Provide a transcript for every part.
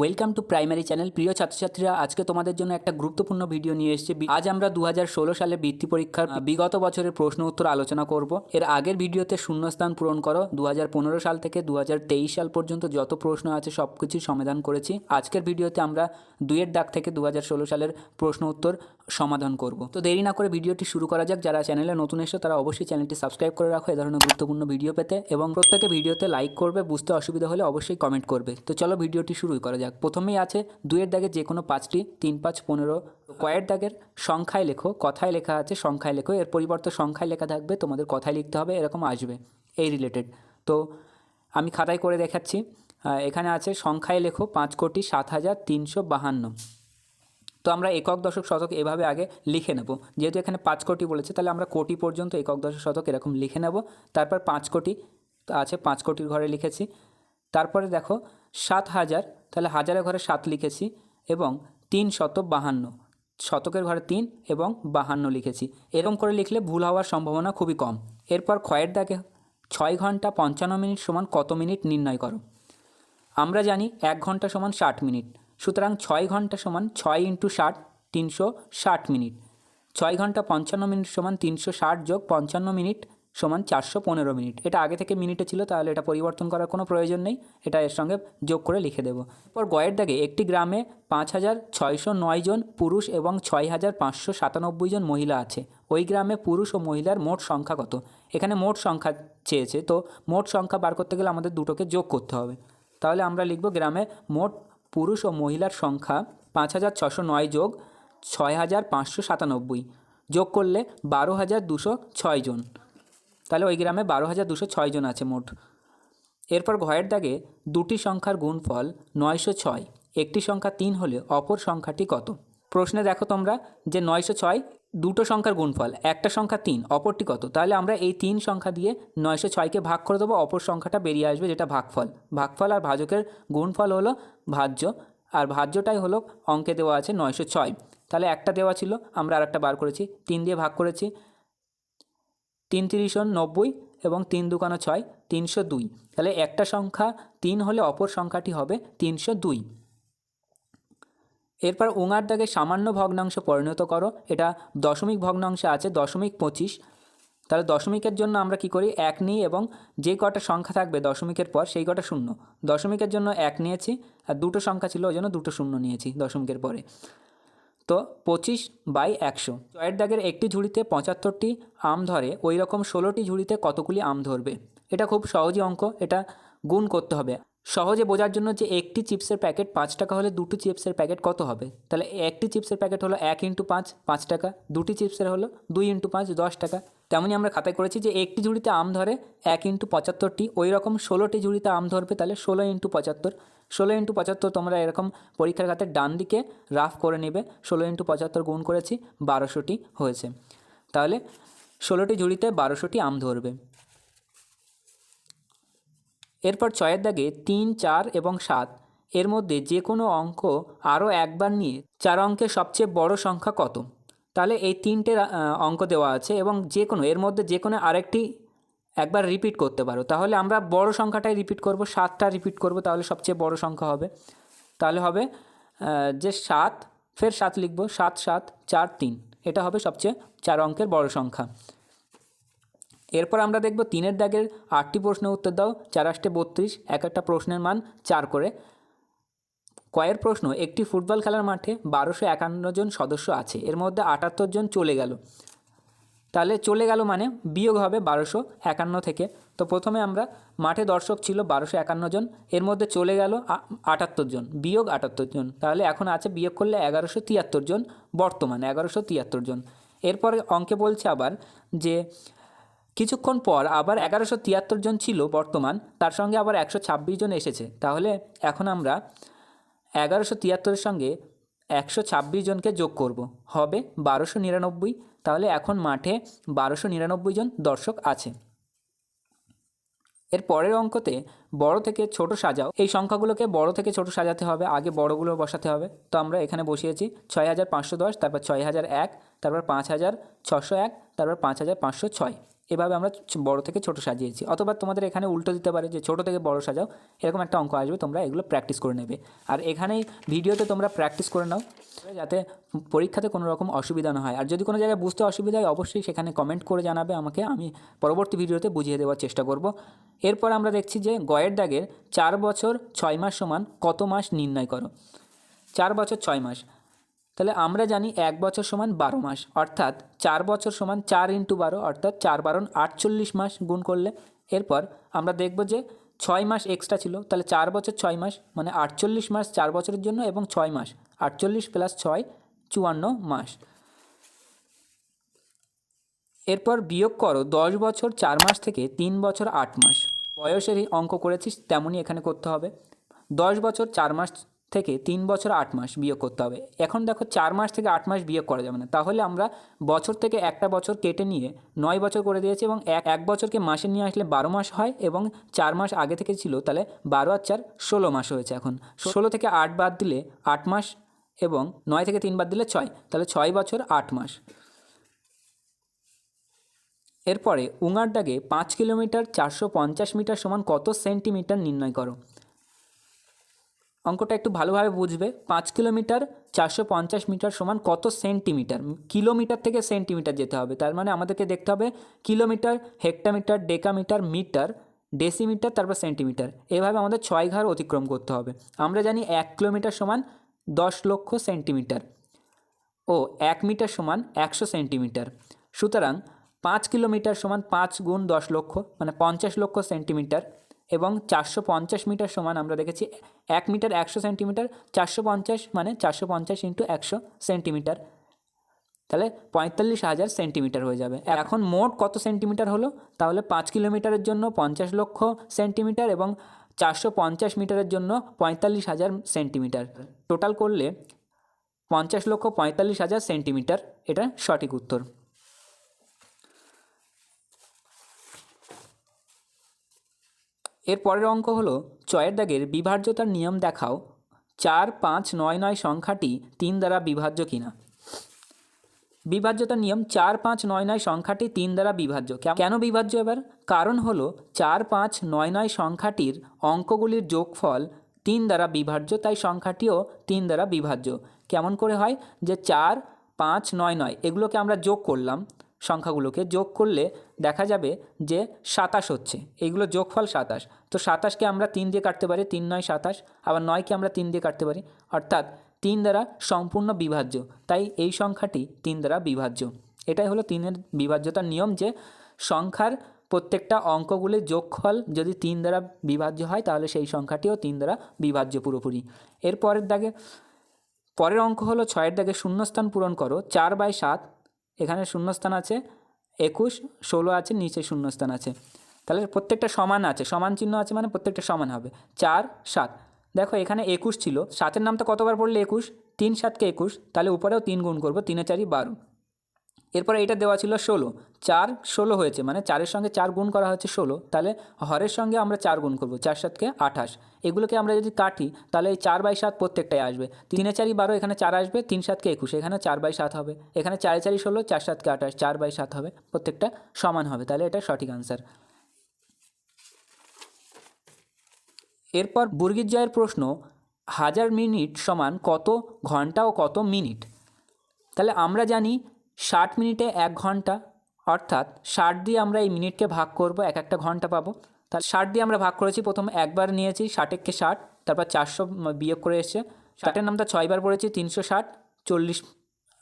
Welcome to primary channel প্রিয় ছাত্রছাত্রীরা, আজকে তোমাদের জন্য একটা গুরুত্বপূর্ণ ভিডিও নিয়ে এসেছি। আজ আমরা দু হাজার ষোলো সালে বৃত্তি পরীক্ষার বিগত বছরের প্রশ্ন উত্তর আলোচনা করব। এর আগের ভিডিওতে শূন্যস্থান পূরণ করো। দু হাজার পনেরো সাল থেকে দু হাজার তেইশ সাল পর্যন্ত যত প্রশ্ন আছে সব কিছু সমাধান করেছি। আজকের ভিডিওতে আমরা দুইয়ের ডাক থেকে দু হাজার ষোলো সালের প্রশ্ন উত্তর সমাধান করব। তো দেরি না করে ভিডিওটি শুরু করা যাক। যারা চ্যানেলে নতুন এসো তারা অবশ্যই চ্যানেলটি সাবস্ক্রাইব করে রাখো। এ ধরনের গুরুত্বপূর্ণ ভিডিও পেতে এবং প্রত্যেকে ভিডিওতে লাইক করবে, বুঝতে অসুবিধা হলে অবশ্যই কমেন্ট করবে। তো চলো ভিডিওটি শুরুই করা যাক। প্রথমেই আছে দুইয়ের দাগে যে কোনো পাঁচটি, তিন, পাঁচ, পনেরো। কয়ের দাগের সংখ্যায় লেখো, কথায় লেখা আছে সংখ্যায় লেখো। এর পরিবর্তে সংখ্যায় লেখা থাকবে, তোমাদের কথায় লিখতে হবে, এরকম আসবে, এই রিলেটেড তো আমি খাতায় করে দেখাচ্ছি। এখানে আছে সংখ্যায় লেখো পাঁচ কোটি সাত হাজার তিনশো বাহান্ন। তো আমরা একক দশক শতক এভাবে আগে লিখে নেব। যেহেতু এখানে পাঁচ কোটি বলেছে, তাহলে আমরা কোটি পর্যন্ত একক দশক শতক এরকম লিখে নেব। তারপর পাঁচ কোটি আছে, পাঁচ কোটির ঘরে লিখেছি। তারপরে দেখো, সাত হাজার, তাহলে হাজারের ঘরে সাত লিখেছি এবং তিন শত বাহান্ন। শতকের ঘরে তিন এবং বাহান্ন লিখেছি। এরকম করে লিখলে ভুল হওয়ার সম্ভাবনা খুবই কম। এরপর ক্ষয়ের দাগে, ছয় ঘণ্টা পঞ্চান্ন মিনিট সমান কত মিনিট নির্ণয় করো? আমরা জানি এক ঘণ্টা সমান ষাট মিনিট। সুতরাং ছয় ঘণ্টা সমান ছয় ইন্টু ষাট, তিনশো ষাট মিনিট। ছয় ঘণ্টা পঞ্চান্ন মিনিট সমান তিনশো ষাট যোগ পঞ্চান্ন মিনিট সমান চারশো পনেরো মিনিট। এটা আগে থেকে মিনিটে ছিল, তাহলে এটা পরিবর্তন করার কোনো প্রয়োজন নেই। এটা এর সঙ্গে যোগ করে লিখে দেবো। এরপর গয়ের দাগে একটি গ্রামে পাঁচ হাজার ছয়শো নয় জন পুরুষ এবং ছয় হাজার পাঁচশো সাতানব্বই জন মহিলা আছে। ওই গ্রামে পুরুষ ও মহিলার মোট সংখ্যা কত? এখানে মোট সংখ্যা চেয়েছে, তো মোট সংখ্যা বার করতে গেলে আমাদের দুটোকে যোগ করতে হবে। তাহলে আমরা লিখব গ্রামে মোট পুরুষ ও মহিলার সংখ্যা পাঁচ হাজার ছশো নয় যোগ ছয় হাজার পাঁচশো সাতানব্বই। যোগ করলে বারো হাজার দুশো ছয় জন। তাহলে ওই গ্রামে বারো হাজার দুশো ছয় জন আছে মোট। এরপর ঘয়ের দাগে দুটি সংখ্যার গুণফল নয়শো ছয়। একটি সংখ্যা তিন হলে অপর সংখ্যাটি কত? প্রশ্নে দেখো তোমরা যে নয়শো ছয় দুটো সংখ্যার গুণফল, একটা সংখ্যা তিন, অপরটি কত? তাহলে আমরা এই তিন সংখ্যা দিয়ে নয়শো ছয়কে ভাগ করে দেবো, অপর সংখ্যাটা বেরিয়ে আসবে যেটা ভাগফল। ভাগফল আর ভাজকের গুণফল হলো ভাজ্য, আর ভাজ্যটাই হলো অঙ্কে দেওয়া আছে নয়শো ছয়। তাহলে একটা দেওয়া ছিল, আমরা আর একটা বার করেছি, তিন দিয়ে ভাগ করেছি। তিন তিরিশ নব্বই এবং তিন দুকানো ছয়, তিনশো দুই। তাহলে একটা সংখ্যা তিন হলে অপর সংখ্যাটি হবে তিনশো দুই। এরপর উঙার দাগে সামান্য ভগ্নাংশে পরিণত করো। এটা দশমিক ভগ্নাংশে আছে, দশমিক পঁচিশ। তাহলে দশমিকের জন্য আমরা কি করি? এক নিই এবং যে কটা সংখ্যা থাকবে দশমিকের পর সেই কটা শূন্য। দশমিকের জন্য এক নিয়েছি আর দুটো সংখ্যা ছিল ওই জন্য দুটো শূন্য নিয়েছি দশমিকের পরে। তো পঁচিশ বাই একশো। ছয়ের দাগের একটি ঝুড়িতে পঁচাত্তরটি আম ধরে ওই রকম ষোলোটি ঝুড়িতে কতগুলি আম ধরবে? এটা খুব সহজই অঙ্ক, এটা গুণ করতে হবে। সহজে বোঝার জন্য যে একটি চিপসের প্যাকেট পাঁচ টাকা হলে দুটি চিপসের প্যাকেট কত হবে? তাহলে একটি চিপসের প্যাকেট হলো এক ইন্টু পাঁচ পাঁচ টাকা। দুটি চিপসের হলো দুই ইন্টু পাঁচ, দশ টাকা। তেমনই আমরা খাতায় করেছি যে একটি ঝুড়িতে আম ধরে এক ইন্টু পঁচাত্তরটি। ওই রকম ষোলোটি ঝুড়িতে আম ধরবে তাহলে ষোলো ইন্টু পঁচাত্তর। ষোলো ইন্টু পঁচাত্তর তোমরা এরকম পরীক্ষার খাতে ডান দিকে রাফ করে নেবে। ষোলো ইন্টু পঁচাত্তর গুণ করেছি বারোশোটি হয়েছে। তাহলে ষোলোটি ঝুড়িতে বারোশোটি আম ধরবে। এরপর ছয়ের দাগে তিন, চার এবং সাত। এর মধ্যে যে কোনো অঙ্ক আরও একবার নিয়ে চার অঙ্কের সবচেয়ে বড় সংখ্যা কত? তাহলে এই তিনটে অঙ্ক দেওয়া আছে এবং যে কোনো এর মধ্যে যে কোনো আরেকটি একবার রিপিট করতে পারো। তাহলে আমরা বড় সংখ্যাটাই রিপিট করব, সাতটা রিপিট করব, তাহলে সবচেয়ে বড় সংখ্যা হবে। তাহলে হবে যে সাত, ফের সাত লিখব, সাত সাত, চার, তিন। এটা হবে সবচেয়ে চার অঙ্কের বড় সংখ্যা। এরপর আমরা দেখব তিনের দাগের আটটি প্রশ্নের উত্তর দাও, চার আষ্টে বত্রিশ, এক একটা প্রশ্নের মান চার করে। কয়ের প্রশ্ন, একটি ফুটবল খেলার মাঠে বারোশো একান্ন জন সদস্য আছে, এর মধ্যে আটাত্তর জন চলে গেল। তাহলে চলে গেল মানে বিয়োগ হবে বারোশো একান্ন থেকে। তো প্রথমে আমরা মাঠে দর্শক ছিল বারোশো একান্ন জন, এর মধ্যে চলে গেল আটাত্তর জন, বিয়োগ আটাত্তর জন। তাহলে এখন আছে বিয়োগ করলে এগারোশো তিয়াত্তর জন, বর্তমান এগারোশো তিয়াত্তর জন। এরপরে অঙ্কে বলছে আবার যে কিছুক্ষণ পর আবার এগারোশো তিয়াত্তর জন ছিল বর্তমান, তার সঙ্গে আবার একশো ছাব্বিশ জন এসেছে। তাহলে এখন আমরা এগারোশো তিয়াত্তরের সঙ্গে একশো ছাব্বিশ জনকে যোগ করব। হবে বারোশো নিরানব্বই। তাহলে এখন মাঠে বারোশো নিরানব্বই জন দর্শক আছে। এর পরের অঙ্কতে বড় থেকে ছোট সাজাও। এই সংখ্যাগুলোকে বড় থেকে ছোট সাজাতে হবে, আগে বড়গুলো বসাতে হবে। তো আমরা এখানে বসিয়েছি ছয় হাজার পাঁচশো দশ, তারপর ছয় হাজার এক, তারপর পাঁচ হাজার ছশো এক, তারপর পাঁচ হাজার পাঁচশো ছয়। এভাবে আমরা বড় থেকে ছোট সাজিয়েছি। অথবা তোমাদের এখানে উল্টো দিতে পারে যে ছোট থেকে বড় সাজাও, এরকম একটা অঙ্ক আসবে, তোমরা এগুলো প্র্যাকটিস করে নেবে। আর এখানেই ভিডিওতে তোমরা প্র্যাকটিস করে নাও, যাতে পরীক্ষাতে কোনো রকম অসুবিধা না হয়। আর যদি কোনো জায়গায় বুঝতে অসুবিধা হয়, অবশ্যই সেখানে কমেন্ট করে জানাবে আমাকে, আমি পরবর্তী ভিডিওতে বুঝিয়ে দেওয়ার চেষ্টা করব। এরপর আমরা দেখছি যে গয়ের দাগের চার বছর ছয় মাস সমান কত মাস নির্ণয় করো? চার বছর ছয় মাস। তাহলে আমরা জানি এক বছর সমান বারো মাস, অর্থাৎ চার বছর সমান চার ইন্টু বারো, অর্থাৎ চার বারণ আটচল্লিশ মাস গুণ করলে, এরপর আমরা দেখব যে ছয় মাস এক্সট্রা ছিল, তাহলে চার বছর ছয় মাস মানে আটচল্লিশ মাস চার বছরের জন্য এবং ছয় মাস, আটচল্লিশ প্লাস ছয়, চুয়ান্ন মাস। এরপর বিয়োগ করো, দশ বছর চার মাস থেকে তিন বছর আট মাস। বয়সেরই অঙ্ক করেছিস, তেমনই এখানে করতে হবে। দশ বছর চার মাস থেকে তিন বছর আট মাস বিয়োগ করতে হবে। এখন দেখো চার মাস থেকে আট মাস বিয়োগ করা যাবে না। তাহলে আমরা বছর থেকে একটা বছর কেটে নিয়ে নয় বছর করে দিয়েছি এবং এক এক বছরকে মাসে নিয়ে আসলে বারো মাস হয় এবং চার মাস আগে থেকে ছিল তাহলে বারো আর চার ষোলো মাস হয়েছে এখন। ষোলো থেকে আট বাদ দিলে আট মাস এবং নয় থেকে তিন বাদ দিলে ছয়, তাহলে ছয় বছর আট মাস। এরপরে উঙার দাগে পাঁচ কিলোমিটার চারশো পঞ্চাশ মিটার সমান কত সেন্টিমিটার নির্ণয় করো? অঙ্কটা একটু ভালোভাবে বুঝবে। পাঁচ কিলোমিটার চারশো পঞ্চাশ মিটার সমান কত সেন্টিমিটার? কিলোমিটার থেকে সেন্টিমিটার যেতে হবে। তার মানে আমাদেরকে দেখতে হবে kilometre, hectometre, decametre, metre, decimetre, তারপর সেন্টিমিটার। এভাবে আমাদের ছয় ঘর অতিক্রম করতে হবে। আমরা জানি এক কিলোমিটার সমান দশ লক্ষ সেন্টিমিটার ও এক মিটার সমান একশো সেন্টিমিটার। সুতরাং পাঁচ কিলোমিটার সমান পাঁচ গুণ দশ লক্ষ মানে পঞ্চাশ লক্ষ সেন্টিমিটার। এবং চারশো পঞ্চাশ মিটার সমান আমরা দেখেছি, এক মিটার একশো সেন্টিমিটার, চারশো পঞ্চাশ মানে চারশো পঞ্চাশ ইন্টু একশো সেন্টিমিটার। তাহলে পঁয়তাল্লিশ হাজার সেন্টিমিটার হয়ে যাবে। এখন মোট কত সেন্টিমিটার হলো? তাহলে পাঁচ কিলোমিটারের জন্য পঞ্চাশ লক্ষ সেন্টিমিটার এবং চারশো পঞ্চাশ মিটারের জন্য পঁয়তাল্লিশ হাজার সেন্টিমিটার। টোটাল করলে পঞ্চাশ লক্ষ পঁয়তাল্লিশ হাজার সেন্টিমিটার, এটা সঠিক উত্তর। এর পরের অঙ্ক হলো চয়ের দাগের বিভাজ্যতার নিয়ম দেখাও চার পাঁচ নয় নয় সংখ্যাটি তিন দ্বারা বিভাজ্য কিনা। বিভাজ্যতার নিয়ম চার পাঁচ নয় নয় সংখ্যাটি তিন দ্বারা বিভাজ্য। কেন বিভাজ্য এবার? কারণ হলো চার পাঁচ নয় নয় সংখ্যাটির অঙ্কগুলির যোগফল তিন দ্বারা বিভাজ্য, তাই সংখ্যাটিও তিন দ্বারা বিভাজ্য। কেমন করে হয়? যে চার পাঁচ নয় নয়, এগুলোকে আমরা যোগ করলাম। সংখ্যাগুলোকে যোগ করলে দেখা যাবে যে সাতাশ হচ্ছে। এইগুলো যোগফল সাতাশ। তো সাতাশকে আমরা তিন দিয়ে কাটতে পারি, তিন নয় সাতাশ, আবার নয়কে আমরা তিন দিয়ে কাটতে পারি। অর্থাৎ তিন দ্বারা সম্পূর্ণ বিভাজ্য। তাই এই সংখ্যাটি তিন দ্বারা বিভাজ্য। এটাই হলো তিনের বিভাজ্যতার নিয়ম যে সংখ্যার প্রত্যেকটা অঙ্কগুলির যোগফল যদি তিন দ্বারা বিভাজ্য হয়, তাহলে সেই সংখ্যাটিও তিন দ্বারা বিভাজ্য পুরোপুরি। এর পরের দাগে, পরের অঙ্ক হলো ছয়ের দাগে শূন্যস্থান পূরণ করো। চার বাই সাত এখানে শূন্যস্থান আছে, একুশ, ষোলো আছে, নিচে শূন্যস্থান আছে। তাহলে প্রত্যেকটা সমান আছে, সমান চিহ্ন আছে মানে প্রত্যেকটা সমান হবে। চার, সাত। দেখো এখানে একুশ ছিল, সাতের নামটা কতবার পড়লে একুশ? তিন সাতকে একুশ, তাহলে উপরেও তিন গুণ করব, তিনে চারি বারো। এরপরে এটা দেওয়া ছিল ষোলো। চার ষোলো হয়েছে মানে চারের সঙ্গে চার গুণ করা হচ্ছে ষোলো। তাহলে হরের সঙ্গে আমরা চার গুণ করব, চার সাতকে আঠাশ। এগুলোকে আমরা যদি কাটি, তাহলে এই চার বাই সাত প্রত্যেকটাই আসবে। তিনে চারি বারো, এখানে চার আসবে, তিন সাতকে একুশ, এখানে চার বাই সাত হবে। এখানে চারে চারি ষোলো, চার সাতকে আঠাশ, চার বাই সাত হবে, প্রত্যেকটা সমান হবে। তাহলে এটা সঠিক আনসার এরপর বুর্গির জয়ের প্রশ্ন, হাজার মিনিট সমান কত ঘণ্টা ও কত মিনিট? তাহলে আমরা জানি ষাট মিনিটে এক ঘণ্টা, অর্থাৎ ষাট দিয়ে আমরা এই মিনিটকে ভাগ করব, এক একটা ঘণ্টা পাবো। তাহলে ষাট দিয়ে আমরা ভাগ করেছি, প্রথম একবার নিয়েছি ষাটেককে ষাট, তারপর চারশো বিয়োগ করে এসছে। ষাটের নামটা ছয়বার পড়েছি, তিনশো ষাট, চল্লিশ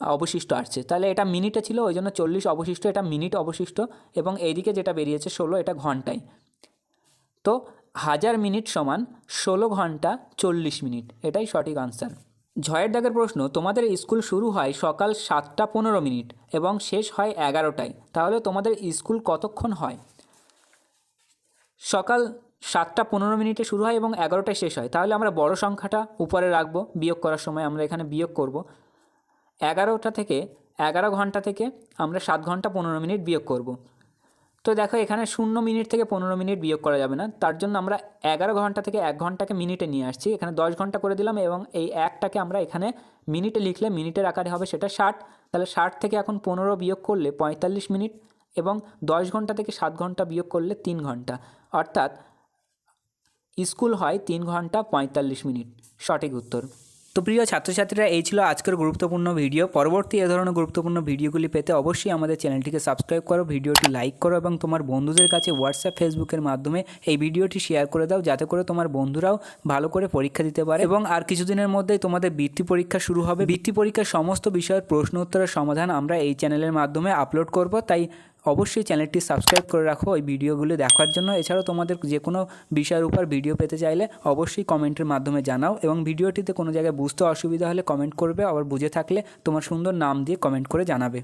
অবশিষ্ট আসছে। তাহলে এটা মিনিটে ছিল, ওই জন্য চল্লিশ অবশিষ্ট, এটা মিনিট অবশিষ্ট, এবং এইদিকে যেটা বেরিয়েছে ষোলো, এটা ঘন্টায়। তো হাজার মিনিট সমান ষোলো ঘণ্টা চল্লিশ মিনিট, এটাই সঠিক আনসার ঝয়ের দাগের প্রশ্ন, তোমাদের স্কুল শুরু হয় সকাল সাতটা পনেরো মিনিট এবং শেষ হয় এগারোটায়। তাহলে তোমাদের স্কুল কতক্ষণ হয়? সকাল সাতটা পনেরো মিনিটে শুরু হয় এবং এগারোটায় শেষ হয়। তাহলে আমরা বড় সংখ্যাটা উপরে রাখব, বিয়োগ করার সময় আমরা এখানে বিয়োগ করব। এগারোটা থেকে, এগারো ঘণ্টা থেকে আমরা সাত ঘণ্টা পনেরো মিনিট বিয়োগ করব। তো দেখো এখানে শূন্য মিনিট থেকে পনেরো মিনিট বিয়োগ করা যাবে না। তার জন্য আমরা এগারো ঘণ্টা থেকে এক ঘন্টাকে মিনিটে নিয়ে আসছি। এখানে দশ ঘণ্টা করে দিলাম এবং এই একটাকে আমরা এখানে মিনিটে লিখলে মিনিটের আকারে হবে সেটা ষাট। তাহলে ষাট থেকে এখন পনেরো বিয়োগ করলে পঁয়তাল্লিশ মিনিট এবং দশ ঘণ্টা থেকে সাত ঘণ্টা বিয়োগ করলে তিন ঘণ্টা। অর্থাৎ স্কুল হয় তিন ঘণ্টা পঁয়তাল্লিশ মিনিট। সঠিক উত্তর। তো প্রিয় ছাত্রছাত্রীরা, এই ছিল আজকের গুরুত্বপূর্ণ ভিডিও। পরবর্তী এ ধরনের গুরুত্বপূর্ণ ভিডিওগুলি পেতে অবশ্যই আমাদের চ্যানেলটিকে সাবস্ক্রাইব করো, ভিডিওটি লাইক করো এবং তোমার বন্ধুদের কাছে হোয়াটসঅ্যাপ ফেসবুকের মাধ্যমে এই ভিডিওটি শেয়ার করে দাও, যাতে করে তোমার বন্ধুরাও ভালো করে পরীক্ষা দিতে পারে। এবং আর কিছুদিনের মধ্যেই তোমাদের বৃত্তি পরীক্ষা শুরু হবে। বৃত্তি পরীক্ষার সমস্ত বিষয়ের প্রশ্ন উত্তরের সমাধান আমরা এই চ্যানেলের মাধ্যমে আপলোড করব, তাই অবশ্যই চ্যানেলটি সাবস্ক্রাইব করে রাখো। ওই ভিডিওগুলো দেখার জন্য। এছাড়াও তোমাদের যে কোনো বিষয়ের উপর ভিডিও পেতে চাইলে অবশ্যই কমেন্টের মাধ্যমে জানাও এবং ভিডিওটিতে কোনো জায়গায় বুঝতে অসুবিধা হলে কমেন্ট করবে, আবার বুঝে থাকলে তোমার সুন্দর নাম দিয়ে কমেন্ট করে জানাবে।